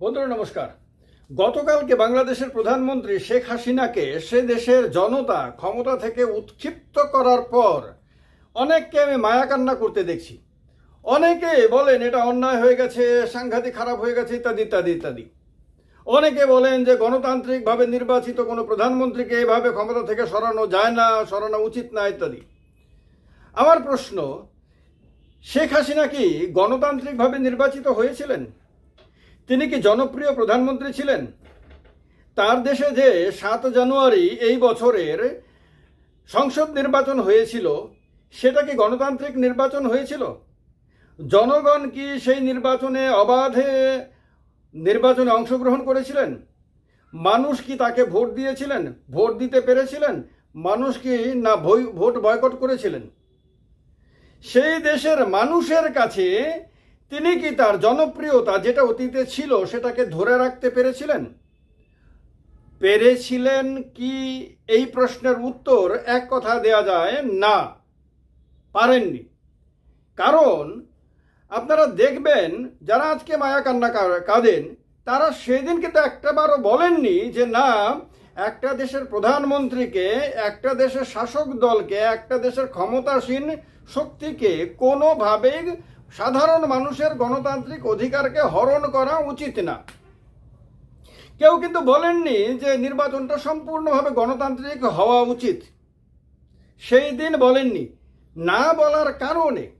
বন্ধুরা, নমস্কার। গতকালকে বাংলাদেশের প্রধানমন্ত্রী শেখ হাসিনাকে সে দেশের জনতা ক্ষমতা থেকে উৎক্ষিপ্ত করার পর অনেককে আমি মায়াকান্না করতে দেখছি। অনেকে বলেন এটা অন্যায় হয়ে গেছে, সাংঘাতিক খারাপ হয়ে গেছে, ইত্যাদি ইত্যাদি ইত্যাদি। অনেকে বলেন যে গণতান্ত্রিকভাবে নির্বাচিত কোনো প্রধানমন্ত্রীকে এভাবে ক্ষমতা থেকে সরানো যায় না, সরানো উচিত না, ইত্যাদি। আমার প্রশ্ন, শেখ হাসিনা কি গণতান্ত্রিকভাবে নির্বাচিত হয়েছিলেন? তিনি কি জনপ্রিয় প্রধানমন্ত্রী ছিলেন? তার দেশে যে সাত জানুয়ারি এই বছরের সংসদ নির্বাচন হয়েছিল, সেটা কি গণতান্ত্রিক নির্বাচন হয়েছিল? জনগণ কি সেই নির্বাচনে অবাধে নির্বাচনে অংশগ্রহণ করেছিলেন? মানুষ কি তাকে ভোট দিয়েছিলেন? ভোট দিতে পেরেছিলেন? মানুষ কি না ভোট বয়কট করেছিলেন? সেই দেশের মানুষের কাছে তিনি কি তার জনপ্রিয়তা যেটা অতীতে ছিল সেটাকে ধরে রাখতে পেরেছিলেন? পেরেছিলেন কি? এই প্রশ্নের উত্তর এক কথা দেয়া যায়, না। পারেননি। কারণ আপনারা দেখবেন, যারা আজকে মায়া কান্না কাঁদেন, তারা সেদিন কিন্তু একটাবারও বলেননি যে, না, একটা দেশের প্রধানমন্ত্রীকে, একটা দেশের শাসক দলকে, একটা দেশের ক্ষমতাসীন শক্তিকে কোনোভাবেই সাধারণ মানুষের গণতান্ত্রিক অধিকারকে হরণ করা উচিত না। কেউ কিন্তু বলেননি যে নির্বাচনটা সম্পূর্ণভাবে গণতান্ত্রিক হওয়া উচিত। সেই দিন বলেননি। না বলার কারণে,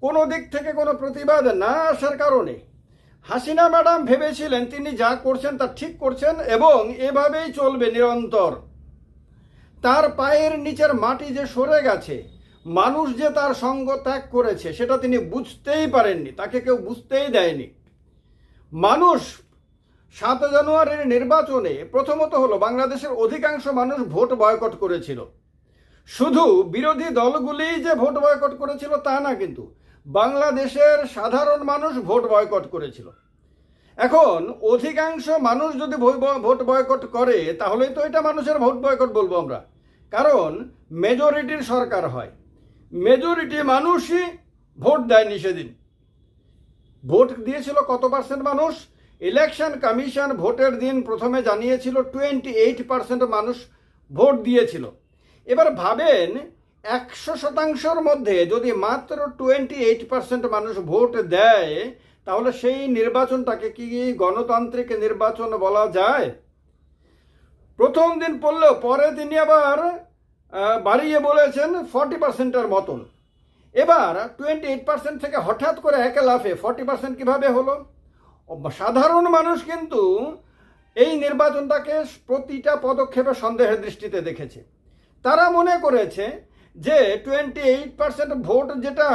কোনো দিক থেকে কোনো প্রতিবাদ না আসার কারণে। হাসিনা ম্যাডাম ভেবেছিলেন তিনি যা করছেন তা ঠিক করছেন এবং এভাবেই চলবে নিরন্তর। তার পায়ের নিচের মাটি যে সরে গেছে মানুষ যে তার সঙ্গ ত্যাগ করেছে, সেটা তিনি বুঝতেই পারেননি, তাকে কেউ বুঝতেই দেয়নি। মানুষ সাত জানুয়ারির নির্বাচনে প্রথমত হলো বাংলাদেশের অধিকাংশ মানুষ ভোট বয়কট করেছিল। শুধু বিরোধী দলগুলিই যে ভোট বয়কট করেছিল তা না কিন্তু, বাংলাদেশের সাধারণ মানুষ ভোট বয়কট করেছিল। এখন অধিকাংশ মানুষ যদি ভোট বয়কট করে, তাহলেই তো এটা মানুষের ভোট বয়কট বলব আমরা। কারণ মেজরিটির সরকার হয়। মেজরিটি মানুষই ভোট দেয়নি সেদিন ভোট দিয়েছিল কত পার্সেন্ট মানুষ? ইলেকশন কমিশন ভোটের দিন প্রথমে জানিয়েছিল টোয়েন্টি এইট পার্সেন্ট মানুষ ভোট দিয়েছিল। এবার ভাবেন, একশো শতাংশের মধ্যে যদি মাত্র টোয়েন্টি এইট পার্সেন্ট মানুষ ভোট দেয়, তাহলে সেই নির্বাচনটাকে কি গণতান্ত্রিক নির্বাচন বলা যায়? প্রথম দিন পড়লেও পরে তিনি আবার বাড়িয়ে বলেছেন ফর্টি পার্সেন্টের মতন। এবার টোয়েন্টি এইট পার্সেন্ট থেকে হঠাৎ করে একে লাফে ফর্টি পার্সেন্ট কীভাবে হলো? সাধারণ মানুষ কিন্তু এই নির্বাচনটাকে প্রতিটা পদক্ষেপে সন্দেহের দৃষ্টিতে দেখেছে। তারা মনে করেছে যে টোয়েন্টি এইট পার্সেন্ট ভোট যেটা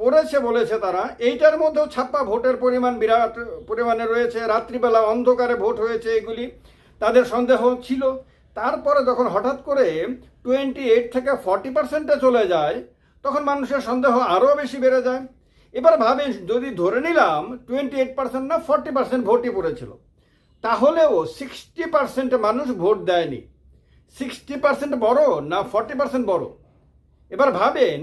পড়েছে বলেছে তারা, এইটার মধ্যেও ছাপ্পা ভোটের পরিমাণ বিরাট পরিমাণে রয়েছে, রাত্রিবেলা অন্ধকারে ভোট হয়েছে এগুলি, তাদের সন্দেহ ছিল। তারপরে যখন হঠাৎ করে টোয়েন্টি এইট থেকে ফর্টি পার্সেন্টে চলে যায়, তখন মানুষের সন্দেহ আরও বেশি বেড়ে যায়। এবার ভাবে, যদি ধরে নিলাম টোয়েন্টি এইট পার্সেন্ট না ফর্টি পার্সেন্ট ভোটই পড়েছিল, তাহলেও সিক্সটি পার্সেন্ট মানুষ ভোট দেয়নি। সিক্সটি পার্সেন্ট বড় না ফর্টি পার্সেন্ট বড়? এবার ভাবেন,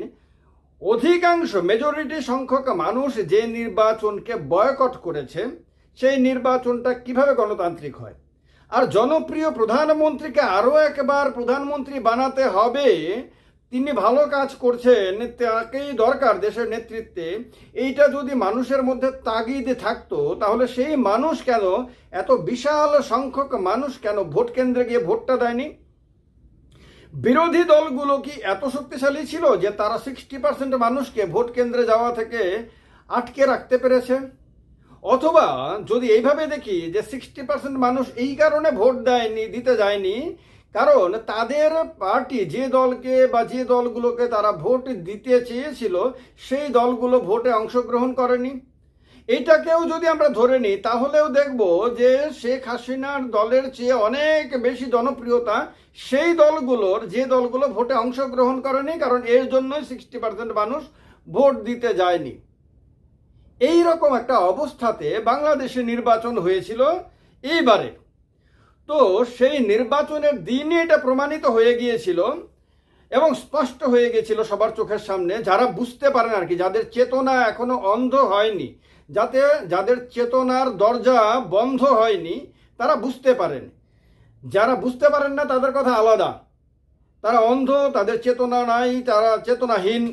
অধিকাংশ মেজরিটি সংখ্যক মানুষ যে নির্বাচনকে বয়কট করেছে, সেই নির্বাচনটা কীভাবে গণতান্ত্রিক হয়? আর জনপ্রিয় প্রধানমন্ত্রীকে আরও একবার প্রধানমন্ত্রী বানাতে হবে। তিনি ভালো কাজ করছেন, তাকেই দরকার দেশের নেতৃত্বে। এইটা যদি মানুষের মধ্যে তাগিদ থাকতো, তাহলে সেই মানুষ কেন, এত বিশাল সংখ্যক মানুষ কেন ভোট কেন্দ্রে গিয়ে ভোটটা দেয়নি? বিরোধী দলগুলো কি এত শক্তিশালী ছিল যে তারা সিক্সটি পার্সেন্ট মানুষকে ভোট কেন্দ্রে যাওয়া থেকে আটকে রাখতে পেরেছে? অথবা যদি এইভাবে দেখি যে সিক্সটি পার্সেন্ট মানুষ এই কারণে ভোট দেয়নি, দিতে যায়নি, কারণ তাদের পার্টি যে দলকে বা যে দলগুলোকে তারা ভোট দিতে চেয়েছিল, সেই দলগুলো ভোটে অংশগ্রহণ করেনি। এইটাকেও যদি আমরা ধরে নিই, তাহলেও দেখব যে শেখ হাসিনার দলের চেয়ে অনেক বেশি জনপ্রিয়তা সেই দলগুলোর, যে দলগুলো ভোটে অংশগ্রহণ করেনি, কারণ এর জন্যই সিক্সটি পার্সেন্ট মানুষ ভোট দিতে যায়নি। এই রকম একটা অবস্থাতে বাংলাদেশে নির্বাচন হয়েছিল এইবারে। তো সেই নির্বাচনের দিনই এটা প্রমাণিত হয়ে গিয়েছিল এবং স্পষ্ট হয়ে গেছিল সবার চোখের সামনে। যারা বুঝতে পারেন আর কি, যাদের চেতনা এখনও অন্ধ হয়নি, যাতে যাদের চেতনার দরজা বন্ধ হয়নি, তারা বুঝতে পারেন। যারা বুঝতে পারেন না, তাদের কথা আলাদা। তারা অন্ধ, তাদের চেতনা নাই, তারা চেতনাহীন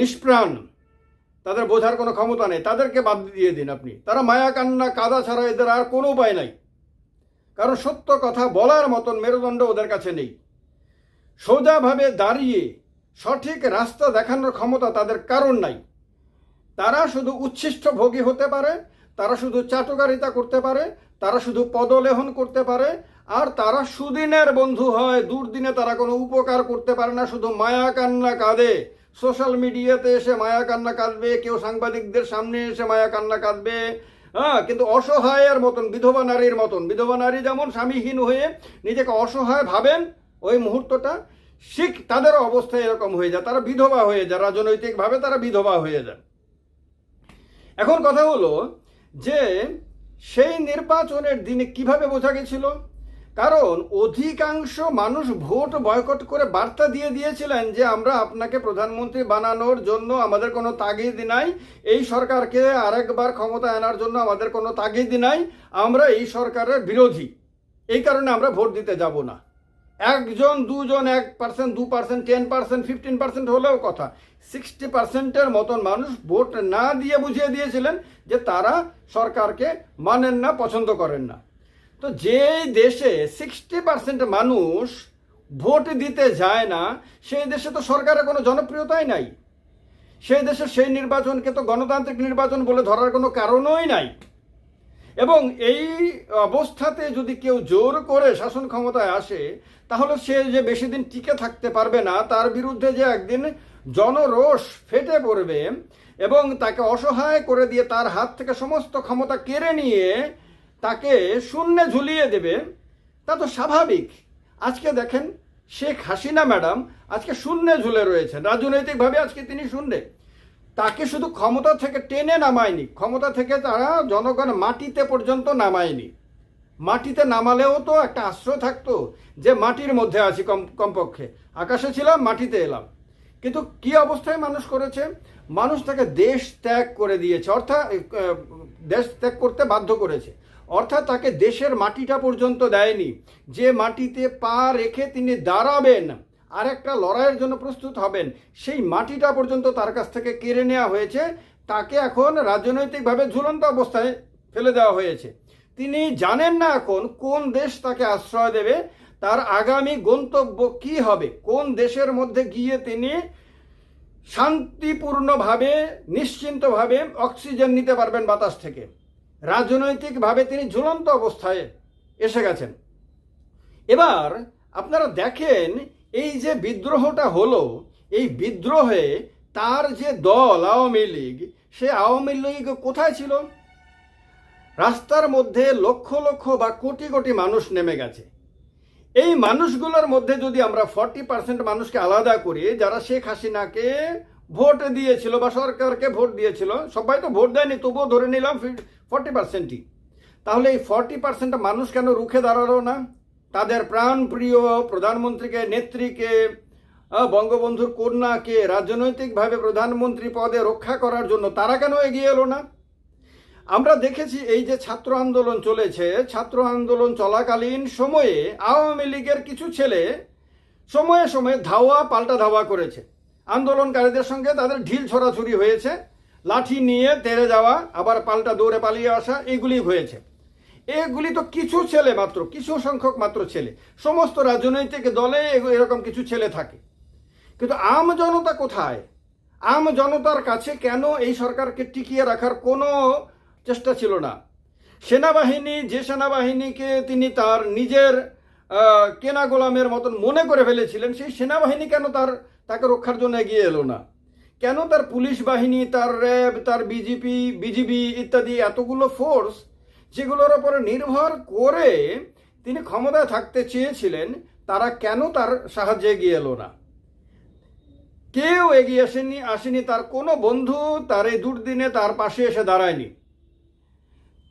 নিষ্প্রাণ। তাদের বোঝার কোনো ক্ষমতা নেই। তাদেরকে বাদ দিয়ে দিন আপনি। তারা মায়া, কান্না, কাদা ছাড়া এদের আর কোনো উপায় নাই। কারণ সত্য কথা বলার মতন মেরুদণ্ড ওদের কাছে নেই। সোজাভাবে দাঁড়িয়ে সঠিক রাস্তা দেখানোর ক্ষমতা তাদের কারণ নাই। তারা শুধু উচ্ছিষ্ট ভোগী হতে পারে, তারা শুধু চাটুকারিতা করতে পারে, তারা শুধু পদলেহন করতে পারে, আর তারা সুদিনের বন্ধু হয়। দুর্দিনে তারা কোনো উপকার করতে পারে না, শুধু মায়া, কান্না, কাঁদে। সোশ্যাল মিডিয়াতে এসে মায়া কান্না কাঁদবে কেউ সাংবাদিকদের সামনে এসে মায়া কান্না কাঁদবে হ্যাঁ কিন্তু অসহায়ের মতন, বিধবা নারীর মতন, বিধবা নারী যেমন স্বামীহীন হয়ে নিজেকে অসহায় ভাবেন, ওই মুহূর্তটা শিখ তাদের অবস্থা এরকম হয়ে যায়। তারা বিধবা হয়ে যায়, রাজনৈতিকভাবে তারা বিধবা হয়ে যায়। এখন কথা হলো যে, সেই নির্বাচনের দিনে কীভাবে বোঝা গেছিল? কারণ অধিকাংশ মানুষ ভোট বয়কট করে বার্তা দিয়ে দিয়েছিলেন যে আমরা আপনাকে প্রধানমন্ত্রী বানানোর জন্য আমাদের কোনো তাগিদ নাই, এই সরকারকে আরেকবার ক্ষমতা আনার জন্য আমাদের কোনো তাগিদ নাই, আমরা এই সরকারের বিরোধী। এই কারণে আমরা ভোট দিতে যাব না। একজন, দুজন, এক পার্সেন্ট দু percent ten percent fifteen percent হলেও কথা। সিক্সটি পার্সেন্টের মতন মানুষ ভোট না দিয়ে বুঝিয়ে দিয়েছিলেন যে তারা সরকারকে মানেন না, পছন্দ করেন না। তো যেই দেশে সিক্সটি পার্সেন্ট মানুষ ভোট দিতে যায় না, সেই দেশে তো সরকারের কোনো জনপ্রিয়তাই নাই। সেই দেশে সেই নির্বাচনকে তো গণতান্ত্রিক নির্বাচন বলে ধরার কোনো কারণই নাই। এবং এই অবস্থাতে যদি কেউ জোর করে শাসন ক্ষমতায় আসে, তাহলে সে যে বেশি দিন টিকে থাকতে পারবে না, তার বিরুদ্ধে যে একদিন জনরোষ ফেটে পড়বে এবং তাকে অসহায় করে দিয়ে তার হাত থেকে সমস্ত ক্ষমতা কেড়ে নিয়ে তাকে শূন্যে ঝুলিয়ে দেবে, তা তো স্বাভাবিক। আজকে দেখেন, শেখ হাসিনা ম্যাডাম আজকে শূন্যে ঝুলে রয়েছেন, রাজনৈতিকভাবে আজকে তিনি শূন্যে। তাকে শুধু ক্ষমতা থেকে টেনে নামায়নি, ক্ষমতা থেকে তারা জনগণ মাটিতে পর্যন্ত নামায়নি। মাটিতে নামালেও তো একটা আশ্রয় থাকতো যে মাটির মধ্যে আছি কম, কমপক্ষে। আকাশে ছিলাম, মাটিতে এলাম। কিন্তু কি অবস্থায় মানুষ করেছে? মানুষ তাকে দেশ ত্যাগ করে দিয়েছে, অর্থাৎ দেশ ত্যাগ করতে বাধ্য করেছে। অর্থাৎ তাকে দেশের মাটিটা পর্যন্ত দেয়নি। যে মাটিতে পা রেখে তিনি দাঁড়াবেন আর একটা লড়াইয়ের জন্য প্রস্তুত হবেন, সেই মাটিটা পর্যন্ত তার কাছ থেকে কেড়ে নেওয়া হয়েছে। তাকে এখন রাজনৈতিকভাবে ঝুলন্ত অবস্থায় ফেলে দেওয়া হয়েছে। তিনি জানেন না এখন কোন দেশ তাকে আশ্রয় দেবে, তার আগামী গন্তব্য কি হবে, কোন দেশের মধ্যে গিয়ে তিনি শান্তিপূর্ণভাবে, নিশ্চিন্তভাবে অক্সিজেন নিতে পারবেন বাতাস থেকে। রাজনৈতিকভাবে তিনি ঝুলন্ত অবস্থায় এসে গেছেন। এবার আপনারা দেখেন, এই যে বিদ্রোহটা হলো, এই বিদ্রোহে তার যে দল আওয়ামী লীগ, সে আওয়ামী লীগ কোথায় ছিল? রাস্তার মধ্যে লক্ষ লক্ষ বা কোটি কোটি মানুষ নেমে গেছে। এই মানুষগুলোর মধ্যে যদি আমরা ফর্টি পার্সেন্ট মানুষকে আলাদা করি, যারা শেখ হাসিনাকে ভোট দিয়েছিল বা সরকারকে ভোট দিয়েছিল, সবাই তো ভোট দেয়নি, তবুও ধরে নিলাম ফর্টি পার্সেন্টই তাহলে এই ফর্টি পার্সেন্ট মানুষ কেন রুখে দাঁড়াল না? তাদের প্রাণপ্রিয় প্রধানমন্ত্রীকে, নেত্রীকে বঙ্গবন্ধুর কন্যাকে রাজনৈতিকভাবে প্রধানমন্ত্রী পদে রক্ষা করার জন্য তারা কেন এগিয়ে এলো না? আমরা দেখেছি এই যে ছাত্র আন্দোলন চলেছে, ছাত্র আন্দোলন চলাকালীন সময়ে আওয়ামী লীগের কিছু ছেলে সময়ে সময়ে ধাওয়া, পাল্টা ধাওয়া করেছে। আন্দোলনকারীদের সঙ্গে তাদের ঢিল ছড়াছড়ি হয়েছে, লাঠি নিয়ে তেড়ে যাওয়া, আবার পাল্টা দৌড়ে পালিয়ে আসা, এগুলি হয়েছে। এগুলি তো কিছু ছেলে মাত্র, কিছু সংখ্যক মাত্র ছেলে। সমস্ত রাজনৈতিক দলে এরকম কিছু ছেলে থাকে। কিন্তু আম জনতা কোথায়? আম জনতার কাছে কেন এই সরকারকে টিকিয়ে রাখার কোনো চেষ্টা ছিল না। সেনাবাহিনী, যে সেনাবাহিনীকে তিনি তার নিজের কেনা গোলামের মতন মনে করে ফেলেছিলেন, সেই সেনাবাহিনী কেন তার, তাকে রক্ষার জন্য এগিয়ে এলো না? কেন তার পুলিশ বাহিনী, তার র্যাব, তার বিজিপি, বিজিবি ইত্যাদি এতগুলো ফোর্স যেগুলোর ওপরে নির্ভর করে তিনি ক্ষমতায় থাকতে চেয়েছিলেন, তারা কেন তার সাহায্যে এগিয়ে এলো না? কেউ এগিয়ে আসেনি আসেনি তার কোনো বন্ধু, তার এই দুর্দিনে তার পাশে এসে দাঁড়ায়নি।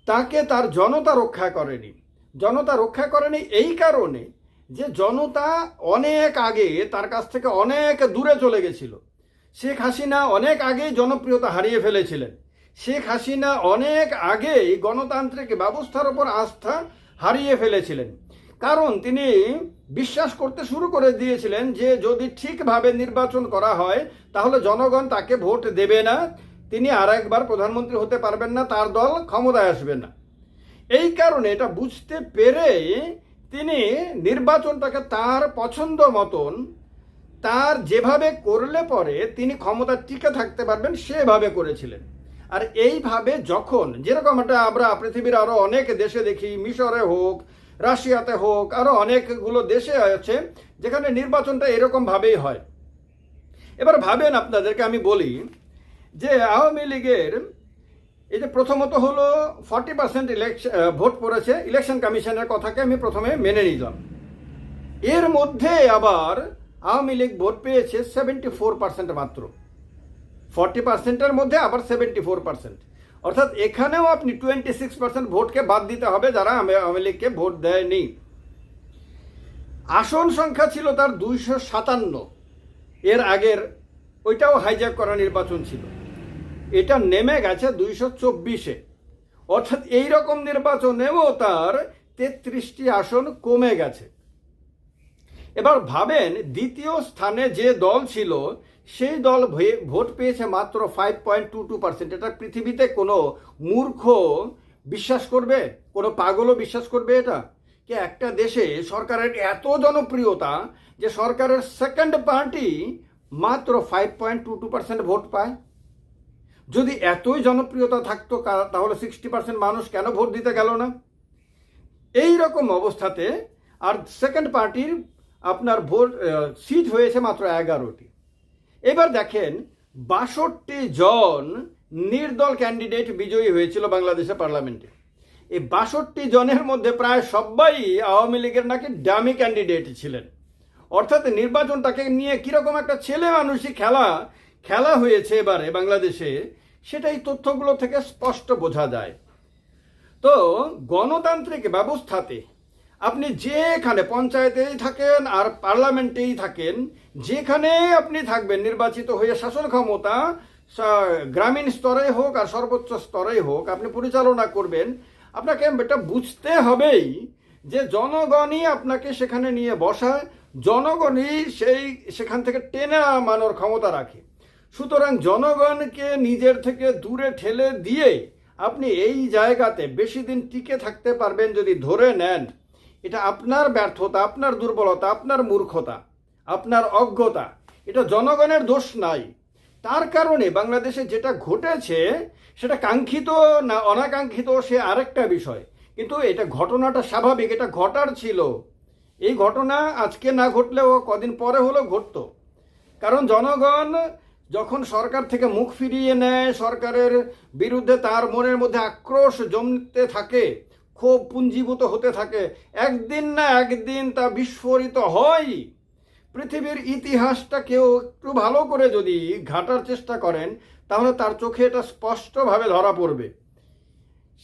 তাকে তার জনতা রক্ষা করেনি। জনতা রক্ষা করেনি এই কারণে যে জনতা অনেক আগে তার কাছ থেকে অনেক দূরে চলে গেছিল। শেখ হাসিনা অনেক আগেই জনপ্রিয়তা হারিয়ে ফেলেছিলেন। শেখ হাসিনা অনেক আগেই গণতান্ত্রিক ব্যবস্থার ওপর আস্থা হারিয়ে ফেলেছিলেন। কারণ তিনি বিশ্বাস করতে শুরু করে দিয়েছিলেন যে যদি ঠিকভাবে নির্বাচন করা হয়, তাহলে জনগণ তাকে ভোট দেবে না। তিনি আর একবার প্রধানমন্ত্রী হতে পারবেন না, তার দল ক্ষমতায় আসবে না। এই কারণে এটা বুঝতে পেরে তিনি নির্বাচনটাকে তার পছন্দ মতন, তার যেভাবে করলে পরে তিনি ক্ষমতা টিকে থাকতে পারবেন, সেভাবে করেছিলেন। আর এইভাবে যখন, যেরকম একটা আমরা পৃথিবীর আরও অনেক দেশে দেখি, মিশরে হোক, রাশিয়াতে হোক আরও অনেকগুলো দেশে আছে, যেখানে নির্বাচনটা এরকম ভাবেই হয়। এবার ভাবেন আপনাদেরকে আমি বলি যে আওয়ামী লীগের এই যে প্রথমত হলো ফর্টি পার্সেন্ট ইলেকশন ভোট পড়েছে ইলেকশন কমিশনের কথাকে আমি প্রথমে মেনে নিলাম। এর মধ্যে আবার আওয়ামী লীগ ভোট পেয়েছে সেভেন্টি ফোর পার্সেন্ট মাত্র ফর্টি পার্সেন্টের মধ্যে আবার সেভেন্টি ফোর পার্সেন্ট অর্থাৎ এখানেও আপনি টোয়েন্টি সিক্স পার্সেন্ট ভোটকে বাদ দিতে হবে যারা আওয়ামী লীগকে ভোট দেয়নি। আসন সংখ্যা ছিল তার দুইশো সাতান্ন। এর আগের ওইটাও হাইজ্যাক করা নির্বাচন ছিল। এটা নেমে গেছে দুইশো চব্বিশে। অর্থাৎ এই রকম নির্বাচনেও তার তেত্রিশটি আসন কমে গেছে। এবার ভাবেন, দ্বিতীয় স্থানে যে দল ছিল, সেই দল ভোট পেয়েছে মাত্র five point two two percent এটা পৃথিবীতে কোনো মূর্খ বিশ্বাস করবে? কোনো পাগলও বিশ্বাস করবে এটা? যে একটা দেশে সরকারের এত জনপ্রিয়তা যে সরকারের সেকেন্ড পার্টি মাত্র five point two two percent vote পায়? যদি এতই জনপ্রিয়তা থাকতো তাহলে সিক্সটি পার্সেন্ট মানুষ কেন ভোট দিতে গেল না? এই রকম অবস্থাতে আর সেকেন্ড পার্টির আপনার ভোট সিট হয়েছে মাত্র এগারোটি। এবার দেখেন, বাষট্টি জন নির্দল ক্যান্ডিডেট বিজয়ী হয়েছিল বাংলাদেশের পার্লামেন্টে। এই বাষট্টি জনের মধ্যে প্রায় সবাই আওয়ামী লীগের নাকি ডামি ক্যান্ডিডেট ছিলেন। অর্থাৎ নির্বাচনটাকে নিয়ে কীরকম একটা ছেলে মানুষই খেলা খেলা হয়েছে এবারে বাংলাদেশে, সেটাই তথ্যগুলো থেকে স্পষ্ট বোঝা যায়। তো গণতান্ত্রিক ব্যবস্থাতে আপনি যেখানে পঞ্চায়েতেই থাকেন আর পার্লামেন্টেই থাকেন, যেখানে আপনি থাকবেন, নির্বাচিত হয়ে শাসন ক্ষমতা গ্রামীণ স্তরে হোক আর সর্বোচ্চ স্তরেই হোক, আপনি পরিচালনা করবেন, আপনাকে এটা বুঝতে হবেই যে জনগণই আপনাকে সেখানে নিয়ে বসায়, জনগণই সেই, সেখান থেকে টেনে আনানোর ক্ষমতা রাখে। সুতরাং জনগণকে নিজের থেকে দূরে ঠেলে দিয়ে আপনি এই জায়গাতে বেশি দিন টিকে থাকতে পারবেন যদি ধরে নেন। এটা আপনার ব্যর্থতা, আপনার দুর্বলতা, আপনার মূর্খতা, আপনার অজ্ঞতা, এটা জনগণের দোষ নাই। তার কারণে বাংলাদেশে যেটা ঘটেছে, সেটা কাঙ্ক্ষিত না অনাকাঙ্ক্ষিত, সে আরেকটা বিষয়। কিন্তু এটা ঘটনাটা স্বাভাবিক, এটা ঘটার ছিল। এই ঘটনা আজকে না ঘটলেও কদিন পরে হলেও ঘটতো। কারণ জনগণ যখন সরকার থেকে মুখ ফিরিয়ে নেয়, সরকারের বিরুদ্ধে তার মনের মধ্যে আক্রোশ জমতে থাকে, ক্ষোভ পুঞ্জীভূত হতে থাকে, একদিন না একদিন তা বিস্ফোরিত হয়। পৃথিবীর ইতিহাসটা কেউ একটু ভালো করে যদি ঘাটার চেষ্টা করেন, তাহলে তার চোখে এটা স্পষ্টভাবে ধরা পড়বে।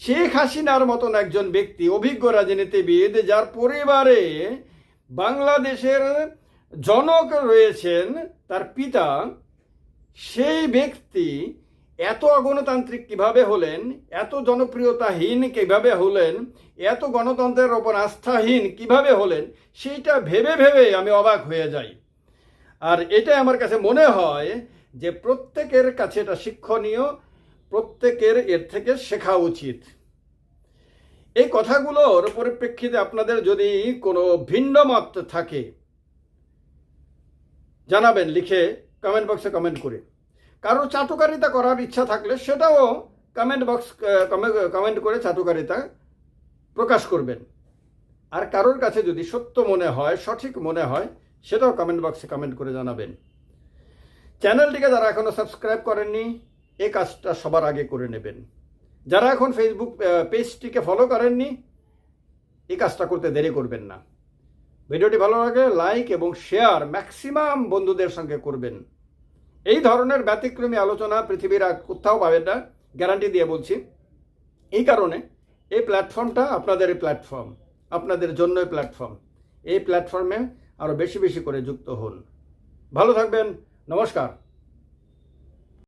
শেখ হাসিনার মতন একজন ব্যক্তি, অভিজ্ঞ রাজনীতিবিদ, যার পরিবারে বাংলাদেশের জনক রয়েছেন, তার পিতা সেই ব্যক্তি এত অগণতান্ত্রিক কীভাবে হলেন, এত জনপ্রিয়তাহীন কীভাবে হলেন, এত গণতন্ত্রের ওপর আস্থাহীন কীভাবে হলেন, সেইটা ভেবে ভেবে আমি অবাক হয়ে যাই। আর এটা আমার কাছে মনে হয় যে প্রত্যেকের কাছে এটা শিক্ষণীয়, প্রত্যেকের এর থেকে শেখা উচিত। এই কথাগুলোর পরিপ্রেক্ষিতে আপনাদের যদি কোনো ভিন্ন মত থাকে, জানাবেন, লিখে কমেন্ট বক্সে কমেন্ট করে। কারও চাটুকারিতা করার ইচ্ছা থাকলে সেটাও কমেন্ট বক্স কমেন্ট করে চাটুকারিতা প্রকাশ করবেন। আর কারোর কাছে যদি সত্য মনে হয়, সঠিক মনে হয়, সেটাও কমেন্ট বক্সে কমেন্ট করে জানাবেন। চ্যানেলটিকে যারা এখনও সাবস্ক্রাইব করেননি এই কাজটা সবার আগে করে নেবেন। যারা এখন ফেসবুক পেজটিকে ফলো করেননি এই কাজটা করতে দেরি করবেন না। ভিডিওটি ভালো লাগে, লাইক এবং শেয়ার ম্যাক্সিমাম বন্ধুদের সঙ্গে করবেন। এই ধরনের ব্যতিক্রমী আলোচনা পৃথিবীর কোথাও পাবেন না, গ্যারান্টি দিয়ে বলছি। এই কারণে এই প্ল্যাটফর্মটা আপনাদের প্ল্যাটফর্ম, আপনাদের জন্যই প্ল্যাটফর্ম। এই প্ল্যাটফর্মে আরও বেশি বেশি করে যুক্ত হন। ভালো থাকবেন, নমস্কার।